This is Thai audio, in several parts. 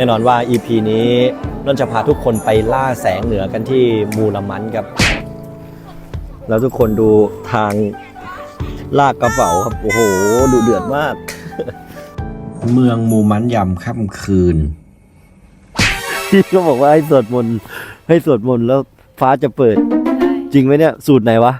แน่นอนว่า EP นี้นนจะพาทุกคนไปล่าแสงเหนือกันที่มูลมันครับ แล้วทุกคนดูทางลากกระเป๋าครับ โอ้โหดูเดือดมาก เมืองมูมันยำค่ำคืน ที่เขาบอกว่าให้สวดมนต์ให้สวดมนต์แล้วฟ้าจะเปิด จริงไหมเนี่ย สูตรไหนวะ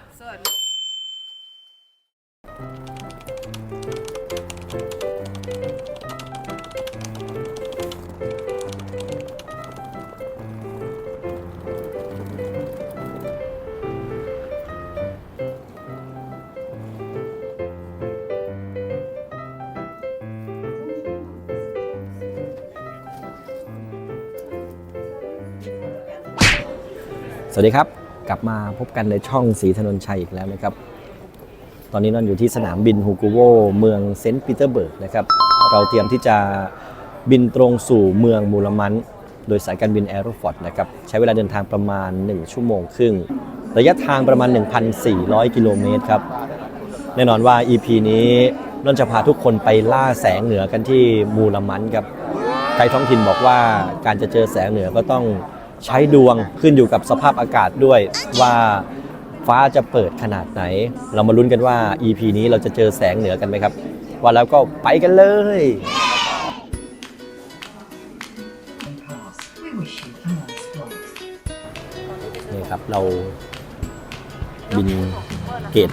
สวัสดีครับ กลับมาพบกันในช่องสีถนนชัยอีกแล้วนะครับ ตอนนี้นอนอยู่ที่สนามบินฮูกูโวเมืองเซนต์ปีเตอร์เบิร์กนะครับ เราเตรียมที่จะบินตรงสู่เมืองมูลมันโดยสายการบินแอโรฟอร์ดนะครับ ใช้เวลาเดินทางประมาณ 1 ชั่วโมงครึ่ง ระยะทางประมาณ 1,400 กิโลเมตรครับ แน่นอนว่า EP นี้นนจะพาทุกคนไปล่าแสงเหนือกันที่มูลมันครับไกด์ท้องถิ่นบอกว่าการจะเจอแสงเหนือก็ต้อง ใช้ดวงขึ้นอยู่กับสภาพอากาศด้วยว่าฟ้าจะเปิดขนาดไหน เรามาลุ้นกันว่า EP นี้เราจะเจอแสงเหนือกันไหมครับ ว่าแล้วก็ไปกันเลย นี่ครับเราบินเกต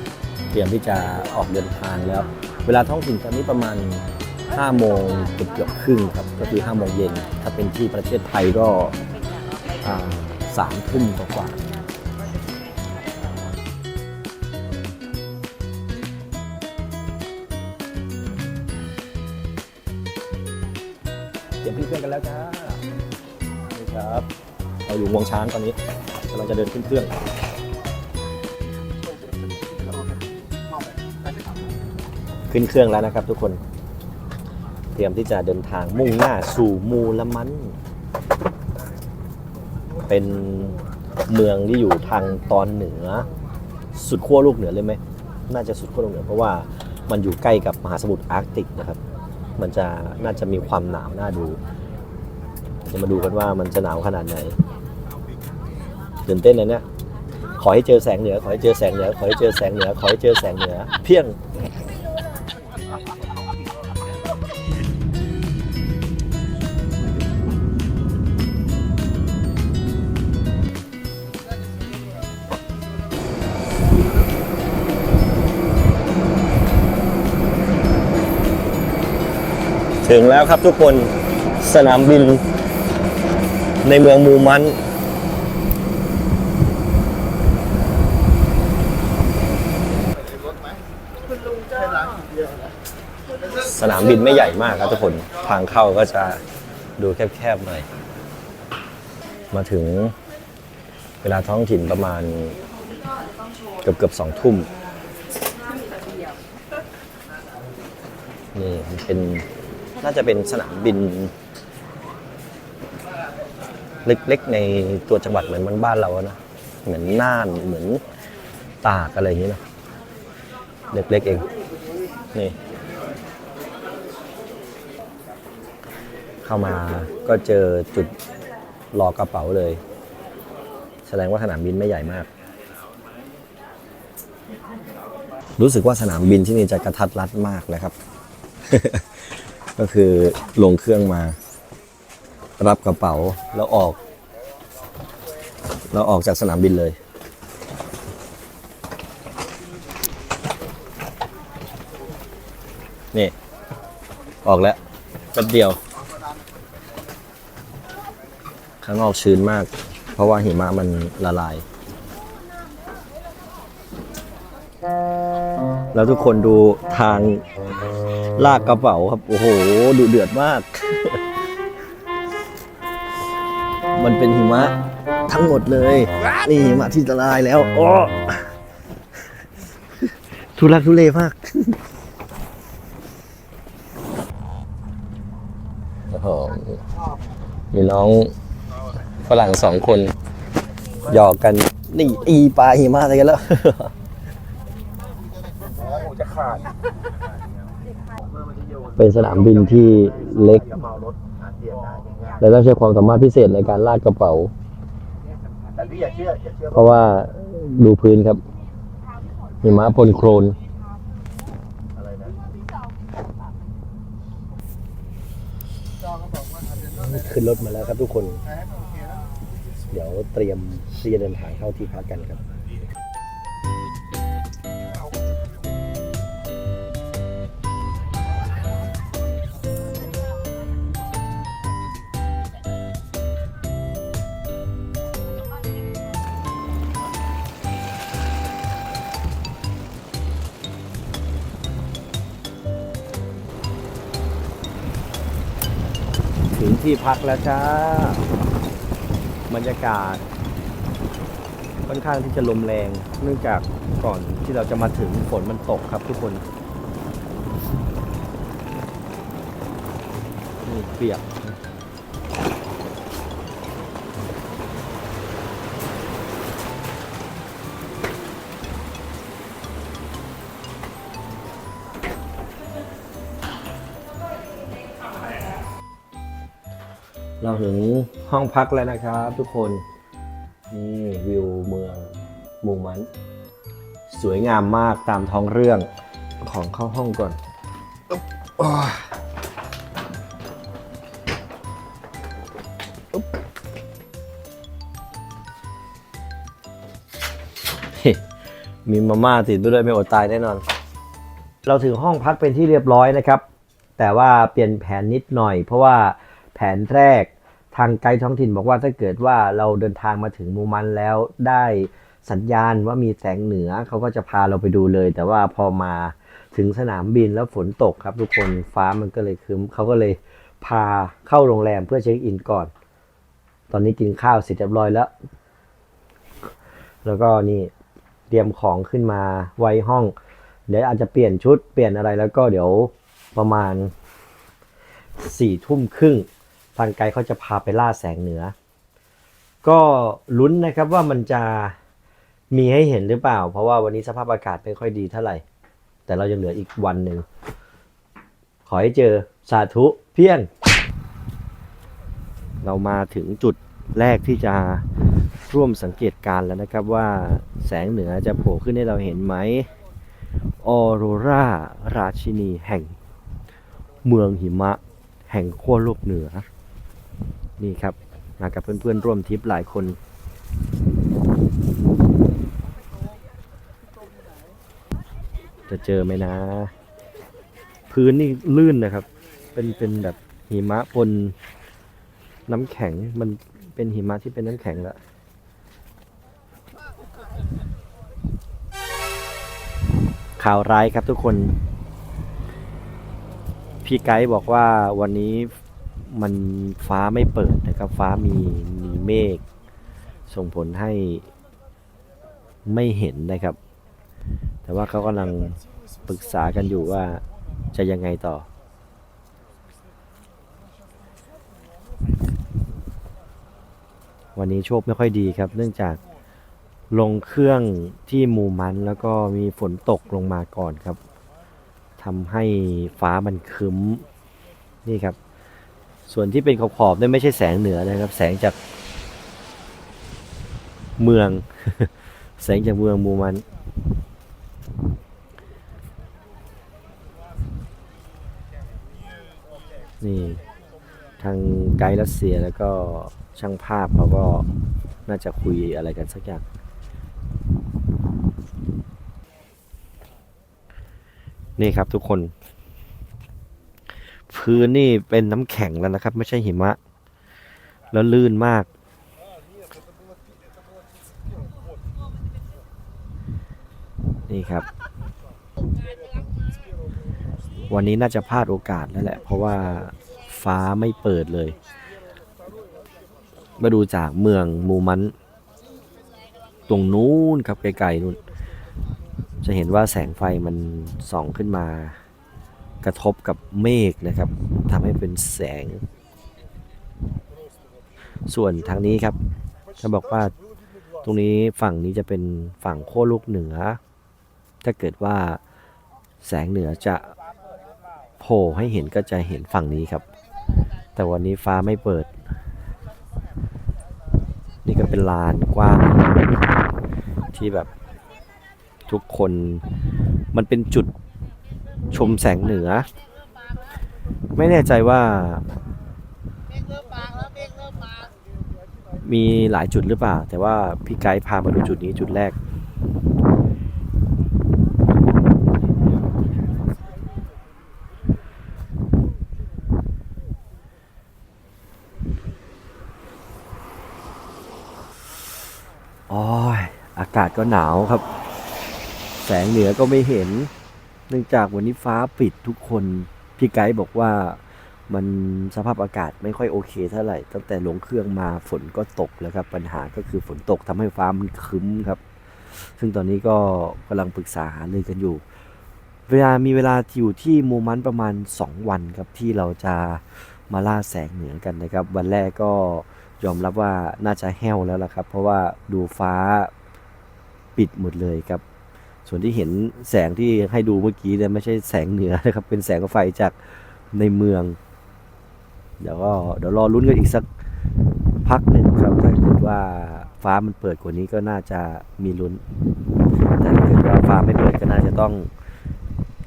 5 เตรียมที่จะออกเดินทางแล้ว เวลาท้องถิ่นตอนนี้ประมาณ 5 โมงเกือบเกือบครึ่งครับ ก็คือ 5 โมงเย็น ถ้าเป็นที่ประเทศไทยก็ สามทุ่มกว่าเตรียมขึ้นเครื่องกันแล้วจ้านี่ครับ เราอยู่งวงช้างตอนนี้กำลังจะเดินขึ้นเครื่อง ขึ้นเครื่องแล้วนะครับทุกคน เตรียมที่จะเดินทางมุ่งหน้าสู่มูละมัน เป็นเมืองที่อยู่ทางตอนเหนือ สุดขั้วโลกเหนือเลยไหมน่าจะสุดขั้วโลกเหนือ เพราะว่ามันอยู่ใกล้กับมหาสมุทรอาร์กติกนะครับ มันจะน่าจะมีความหนาวน่าดูจะมาดูกันว่ามันจะหนาวขนาดไหนตื่นเต้นเลยเนี่ยขอให้เจอแสงเหนือ ขอให้เจอแสงเหนือ ขอให้เจอแสงเหนือ ขอให้เจอแสงเหนือ เพียง ถึงแล้วครับทุกคนสนามบิน ในเมืองมูมันสนามบินไม่ใหญ่มากครับทุกคนทางเข้าก็จะดูแคบๆหน่อย มาถึงเวลาท้องถิ่นประมาณเกือบเกือบๆสองทุ่มนี่เป็น น่าจะเป็นสนามบินเล็กๆในตัวจังหวัดเหมือนบ้านเราอะนะ เหมือนน่านเหมือนตากอะไรอย่างนี้นะเล็กๆเอง นี่ เข้ามาก็เจอจุดรอกระเป๋าเลย แสดงว่าสนามบินไม่ใหญ่มาก รู้สึกว่าสนามบินที่นี่จะกระทัดรัดมากนะครับ ก็คือลงเครื่องมา รับกระเป๋าแล้วออก เราออกจากสนามบินเลย นี่ ออกแล้วแป๊บเดียว ข้างนอกชื้นมาก เพราะว่าหิมะมันละลาย แล้วทุกคนดูทาง ลากกระเป๋าครับ โอ้โหดูเดือดมาก มันเป็นหิมะทั้งหมดเลย นี่หิมะที่ละลายแล้ว โอ้ทุลักทุเลมากโอ้โหมีน้องฝรั่งสองคน หยอกกัน นี่อีปลาหิมะอะไรกันแล้ว เป็นสนามบินที่เล็กเปลี่ยนได้ง่ายเราต้องใช้ความสามารถพิเศษในการลาดกระเป๋า เพราะว่าดูพื้นครับหิมะปนโครนขึ้นรถมาแล้วครับทุกคน เดี๋ยวเตรียมที่จะเดินทางเข้าที่พักกันครับ ที่พักแล้วจ้า บรรยากาศ ค่อนข้างที่จะลมแรง เนื่องจากก่อนที่เราจะมาถึงฝนมันตกครับทุกคนนี่เปียก เราถึงห้องพักแล้วนะครับทุกคน นี่วิวเมืองมูมัน สวยงามมากตามท้องเรื่องของเข้าห้องก่อนมีมาม่าติดไปด้วยไม่อดตายแน่นอน เราถึงห้องพักเป็นที่เรียบร้อยนะครับ แต่ว่าเปลี่ยนแผนนิดหน่อย เพราะว่าแผนแรก ทางไกด์ท้องถิ่นบอกว่าถ้าเกิดว่าเราเดินทางมาถึงมูมันแล้วได้สัญญาณว่ามีแสงเหนือเขาก็จะพาเราไปดูเลย แต่ว่าพอมาถึงสนามบินแล้วฝนตกครับ ทุกคนฟ้ามันก็เลยครึ้มเขาก็เลยพาเข้าโรงแรมเพื่อเช็คอินก่อน ตอนนี้กินข้าวเสร็จเรียบร้อยแล้ว แล้วก็นี่เตรียมของขึ้นมาไว้ห้อง เดี๋ยวอาจจะเปลี่ยนชุดเปลี่ยนอะไรแล้วก็เดี๋ยวประมาณสี่ทุ่มครึ่ง ทางไกด์เขาจะพาไปล่าแสงเหนือ ก็ลุ้นนะครับว่ามันจะมีให้เห็นหรือเปล่า เพราะว่าวันนี้สภาพอากาศไม่ค่อยดีเท่าไหร่ แต่เรายังเหลืออีกวันหนึ่ง ขอให้เจอสาธุเพียง เรามาถึงจุดแรกที่จะร่วมสังเกตการแล้วนะครับว่าแสงเหนือจะโผล่ขึ้นให้เราเห็นไหมออโรราราชินีแห่ง เมืองหิมะ แห่งขั้วโลกเหนือ นี่ครับ มากับเพื่อนๆร่วมทริปหลายคนจะเจอไหมนะ พื้นนี่ลื่นนะครับ เป็นเป็นแบบหิมะปนน้ำแข็งมันเป็นหิมะที่เป็นน้ำแข็งล้วข่าวร้ายครับทุกคน พี่ไกด์บอกว่าวันนี้ มันฟ้าไม่เปิดนะครับ ฟ้ามีมีเมฆส่งผลให้ไม่เห็นนะครับ แต่ว่าเขากำลังปรึกษากันอยู่ว่าจะยังไงต่อ วันนี้โชคไม่ค่อยดีครับ เนื่องจากลงเครื่องที่มูมันแล้วก็มีฝนตกลงมาก่อนครับทำให้ฟ้ามันคึ้มนี่ครับ ส่วนที่เป็นขอบๆนี่ไม่ใช่แสงเหนือนะครับ แสงจากเมือง แสงจากเมืองมูมัน นี่ทางไกด์รัสเซียแล้วก็ช่างภาพเขาก็น่าจะคุยอะไรกันสักอย่าง นี่ครับทุกคน พื้นนี่เป็นน้ำแข็งแล้วนะครับ ไม่ใช่หิมะ แล้วลื่นมาก นี่ครับ วันนี้น่าจะพลาดโอกาสแล้วแหละ เพราะว่าฟ้าไม่เปิดเลย มาดูจากเมืองมูมันตรงนู้นครับไกลๆนู้นจะเห็นว่าแสงไฟมันส่องขึ้นมา กระทบกับเมฆนะครับทำให้เป็นแสง ส่วนทางนี้ครับเขาบอกว่าตรงนี้ฝั่งนี้จะเป็นฝั่งขั้วโลกเหนือ ถ้าเกิดว่าแสงเหนือจะโผล่ให้เห็นก็จะเห็นฝั่งนี้ครับ แต่วันนี้ฟ้าไม่เปิด นี่ก็เป็นลานกว้างที่แบบทุกคนมันเป็นจุด ชมแสงเหนือ ไม่แน่ใจว่า มีหลายจุดหรือเปล่า แต่ว่าพี่ไกด์พามาดูจุดนี้จุดแรก โอ้ย อากาศก็หนาวครับ แสงเหนือก็ไม่เห็น เนื่องจากวันนี้ฟ้าปิดทุกคนพี่ไกด์บอกว่ามันสภาพอากาศไม่ค่อยโอเคเท่าไหร่ ตั้งแต่ลงเครื่องมาฝนก็ตกแล้วครับ ปัญหาก็คือฝนตกทำให้ฟ้ามันคึ้มครับ ซึ่งตอนนี้ก็กำลังปรึกษาหารือกันอยู่ เวลามีเวลาอยู่ที่โมมันประมาณ 2 วันครับที่เราจะมาล่าแสงเหนือกันนะครับ วันแรกก็ยอมรับว่าน่าจะแห้วแล้วล่ะครับ เพราะว่าดูฟ้าปิดหมดเลยครับ ส่วนที่เห็นแสงที่ให้ดูเมื่อกี้เนี่ยไม่ใช่แสงเหนือนะครับ เป็นแสงไฟจากในเมือง เดี๋ยวก็เดี๋ยวรอลุ้นกันอีกสักพักหนึ่งครับถ้าเกิดว่าฟ้ามันเปิดกว่านี้ก็น่าจะมีลุ้น แต่ถ้าเกิดว่าฟ้าไม่เปิดก็น่าจะต้อง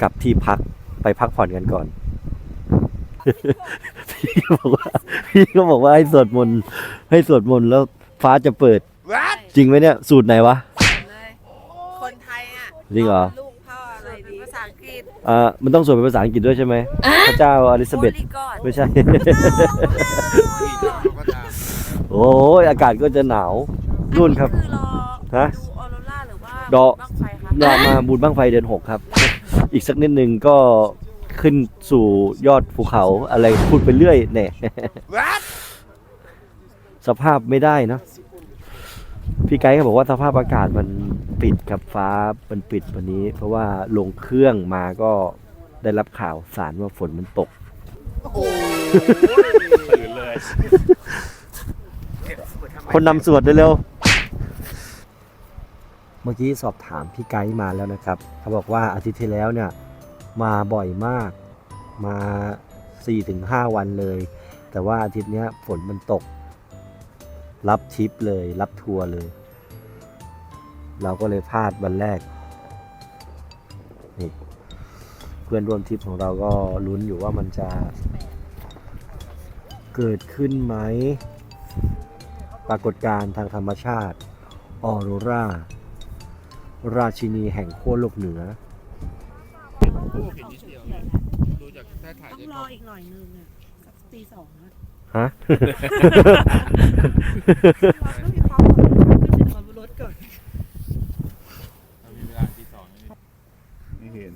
กลับที่พักไปพักผ่อนกันก่อน พี่ก็บอกว่า พี่ก็บอกว่าให้สวดมนต์ให้สวดมนต์แล้วฟ้าจะเปิด จริงไหมเนี่ย สูตรไหนวะ เลยคนไทยอะ จริงเหรอลูกพ่ออะไรดีภาษาอังกฤษอ่ามันต้องสวดเป็นภาษาอังกฤษด้วยใช่ไหมพระเจ้าอลิซาเบธโอลิกอดไม่ใช่ โอ้ยอากาศก็จะหนาวนู่นครับคือรอฮะดูออโรราหรือว่าดอกบ้างไฟครับเรามาบุญบ้างไฟเดือนหกครับ อีกสักนิดนึงก็ขึ้นสู่ยอดภูเขาอะไรพูดไปเรื่อยเนี่ยสภาพไม่ได้เนอะ พี่ไกด์เขาบอกว่าสภาพอากาศมันปิดครับฟ้ามันปิดวันนี้ เพราะว่าลงเครื่องมาก็ได้รับข่าวสารว่าฝนมันตก ตื่นเลยคนนำสวดเร็วเมื่อกี้สอบถามพี่ไกด์มาแล้วนะครับ เขาบอกว่าอาทิตย์ที่แล้วเนี่ยมาบ่อยมากมา 4-5 วันเลย แต่ว่าอาทิตย์เนี้ยฝนมันตก รับทริปเลย รับทัวร์เลย เราก็เลยพลาดวันแรกนี่เพื่อนร่วมทริปของเราก็ลุ้นอยู่ว่ามันจะเกิดขึ้นไหม ปรากฏการณ์ทางธรรมชาติ ออโรราราชินีแห่งขั้วโลกเหนือต้องรออีกหน่อยนึงอะสักตีสองนะ ฮะ เราต้องมีความอดทนขึ้นไปนอนบนรถก่อนไม่เห็น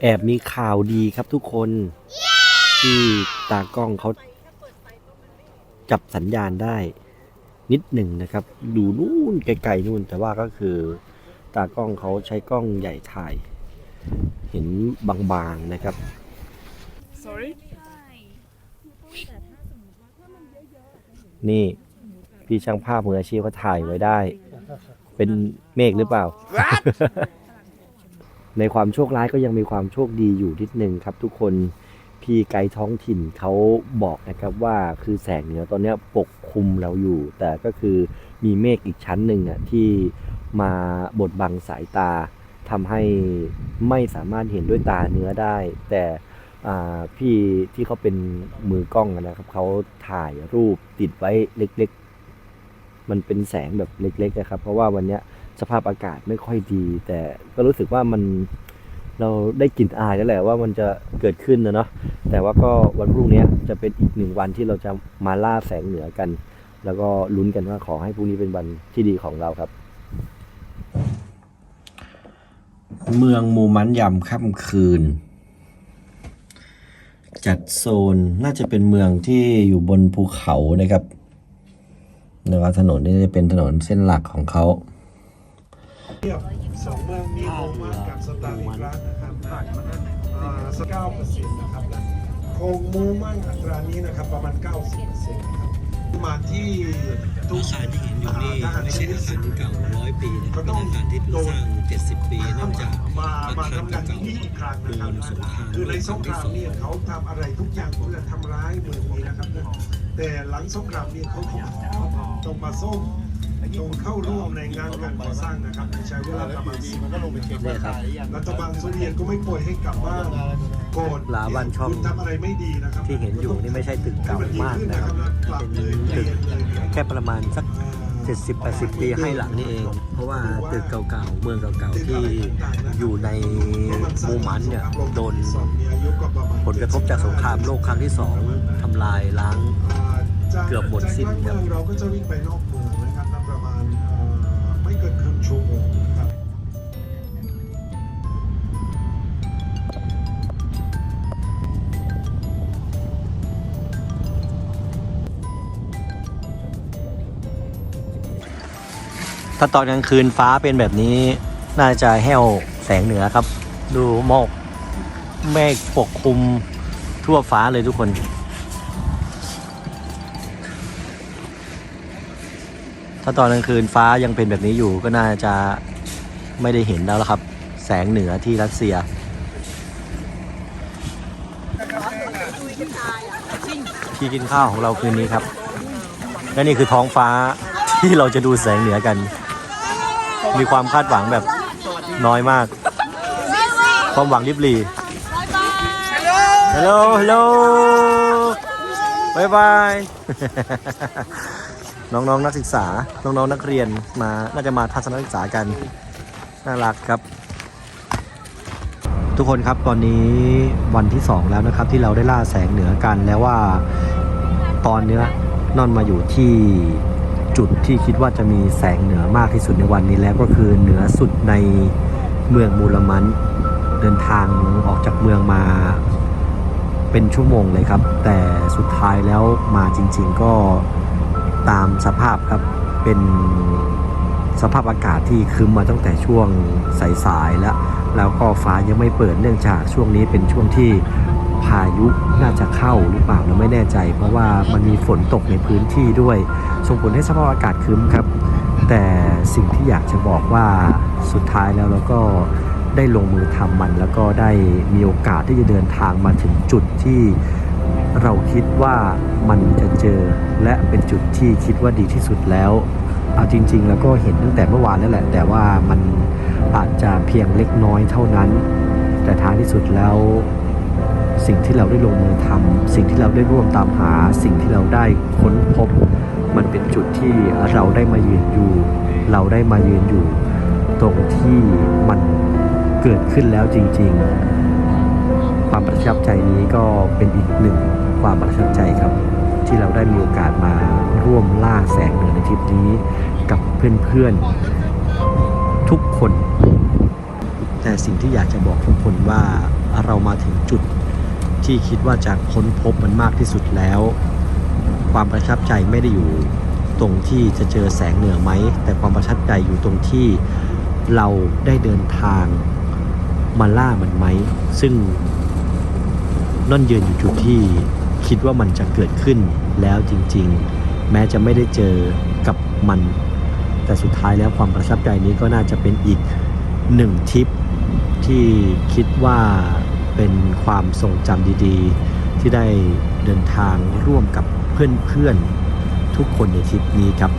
แอบมีข่าวดีครับทุกคน ที่ตากล้องเขาจับสัญญาณได้ นิดหนึ่งนะครับ ดูนู่นไกลๆนู่น แต่ว่าก็คือ ตากล้องเขาใช้กล้องใหญ่ถ่าย เห็นบางๆนะครับ sorry นี่ พี่ช่างภาพมืออาชีพเขาถ่ายไว้ได้ เป็นเมฆหรือเปล่า ในความโชคร้ายก็ยังมีความโชคดีอยู่นิดนึงครับทุกคนพี่ไกด์ท้องถิ่นเขาบอกนะครับว่าคือแสงเหนือตอนเนี้ยปกคลุมเราอยู่ แต่ก็คือมีเมฆอีกชั้นหนึ่งอะที่มาบดบังสายตาทำให้ไม่สามารถเห็นด้วยตาเนื้อได้ แต่อ่า พี่ที่เขาเป็นมือกล้องนะครับเขาถ่ายรูปติดไว้เล็กๆ มันเป็นแสงแบบเล็กๆนะครับ เพราะว่าวันนี้สภาพอากาศไม่ค่อยดี แต่ก็รู้สึกว่ามันเราได้กลิ่นอายแล้วแหละว่ามันจะเกิดขึ้นนะเนาะแต่ว่าก็วันพรุ่งนี้จะเป็นอีกหนึ่งวันที่เราจะมาล่าแสงเหนือกัน แล้วก็ลุ้นกันว่าขอให้พรุ่งนี้เป็นวันที่ดีของเราครับ เมืองมูมันยำค่ำคืน จัดโซนน่าจะเป็นเมืองที่อยู่บนภูเขานะครับแล้วก็ถนนนี่จะเป็นถนนเส้นหลักของเขาสองเมืองมีโคมากับสตาลิกรัสนะครับอ่าสักเก้าเปอร์เซ็นต์นะครับคงมูมั่งอัตรานี้นะครับประมาณ 90เปอร์เซ็นต์ครับ มาที่ทุกอาคารที่เห็นอยู่นี่ไม่ใช่อาคารเก่าร้อยปีนะครับเป็นอาคารที่เพิ่งสร้าง70ปีเนื่องจากมาอาคารทำงานเก่าที่นี่อีกครั้งๆโดนะครับนสงครามคือในสงครามเนี่ยเขาทำอะไรทุกอย่างเพื่อทำร้ายเมืองนี้นะครับแต่หลังสงครามเนี่ยเขาต้องมาส้มต้องเข้าร่วมในงานการก่อสร้างนะครับใช้เวลาประมาณสิบมันก็ลงไปเช็คเนี่ยครับรัฐบาลโซเวียตก็ไม่ปล่อยให้กลับบ้าน ลาบ้านช่องคุณทำอะไรไม่ดีนะครับที่เห็นอยู่นี่ไม่ใช่ตึกเก่ามากนะครับ เป็นตึกแค่ประมาณสัก70-80 ปีให้หลังนี่เอง เพราะว่าตึกเก่าๆ เมืองเก่าๆ ที่อยู่ในมูมันเนี่ยโดนผลกระทบจากสงครามโลกครั้งที่สองทำลายล้างเกือบหมดสิ้นครับ ถ้าตอนกลางคืนฟ้าเป็นแบบนี้ น่าจะแห้วแสงเหนือครับ ดูหมอกเมฆปกคลุมทั่วฟ้าเลยทุกคน ถ้าตอนกลางคืนฟ้ายังเป็นแบบนี้อยู่ก็น่าจะไม่ได้เห็นแล้วละครับ แสงเหนือที่รัสเซียที่กินข้าวของเราคืนนี้ครับ และนี่คือท้องฟ้าที่เราจะดูแสงเหนือกัน มีความคาดหวังแบบน้อยมาก ความหวังริบหรี่ฮัลโหลฮัลโหลบายบาย น้องๆนักศึกษา น้องๆนักเรียนมา น่าจะมาทัศนศึกษากัน น่ารักครับ ทุกคนครับตอนนี้วันที่ 2 แล้วนะครับ ที่เราได้ล่าแสงเหนือกันแล้วว่าตอนเนี้ยนอนมาอยู่ที่ จุดที่คิดว่าจะมีแสงเหนือมากที่สุดในวันนี้แล้วก็คือเหนือสุดในเมืองมูลมันเดินทางออกจากเมืองมาเป็นชั่วโมงเลยครับ แต่สุดท้ายแล้วมาจริง ๆ ก็ตามสภาพครับเป็นสภาพอากาศที่ครึ้มมาตั้งแต่ช่วงสายๆแล้ว แล้วก็ฟ้ายังไม่เปิดเนื่องจากช่วงนี้เป็นช่วงที่ พายุน่าจะเข้าหรือเปล่าเราไม่แน่ใจ เพราะว่ามันมีฝนตกในพื้นที่ด้วยส่งผลให้สภาพอากาศครึ้มครับ แต่สิ่งที่อยากจะบอกว่าสุดท้ายแล้วเราก็ได้ลงมือทำมัน แล้วก็ได้มีโอกาสที่จะเดินทางมาถึงจุดที่เราคิดว่ามันจะเจอและเป็นจุดที่คิดว่าดีที่สุดแล้วเอาจริง ๆ แล้วก็เห็นตั้งแต่เมื่อวานแล้วแหละ แต่ว่ามันอาจจะเพียงเล็กน้อยเท่านั้น แต่ท้ายที่สุดแล้ว สิ่งที่เราได้ลงมือทำสิ่งที่เราได้ร่วมตามหา สิ่งที่เราได้ค้นพบ มันเป็นจุดที่เราได้มายืนอยู่ เราได้มายืนอยู่ ตรงที่มันเกิดขึ้นแล้วจริง ๆ ความประทับใจนี้ก็เป็นอีกหนึ่งความประทับใจครับ ที่เราได้มีโอกาสมาร่วมล่าแสงเหนือในทริปนี้กับเพื่อนๆทุกคน แต่สิ่งที่อยากจะบอกทุกคนว่าเรามาถึงจุด ที่คิดว่าจะค้นพบมันมากที่สุดแล้ว ความประทับใจไม่ได้อยู่ตรงที่จะเจอแสงเหนือไหม แต่ความประทับใจอยู่ตรงที่เราได้เดินทางมาล่ามันไหม ซึ่งน่นยืนอยู่จุดที่คิดว่ามันจะเกิดขึ้นแล้วจริงๆ แม้จะไม่ได้เจอกับมัน แต่สุดท้ายแล้วความประทับใจนี้ก็น่าจะเป็นอีกหนึ่งทริปที่คิดว่า เป็นความทรงจำดีๆ ที่ได้เดินทางร่วมกับเพื่อนๆ ทุกคนในทริปนี้ครับ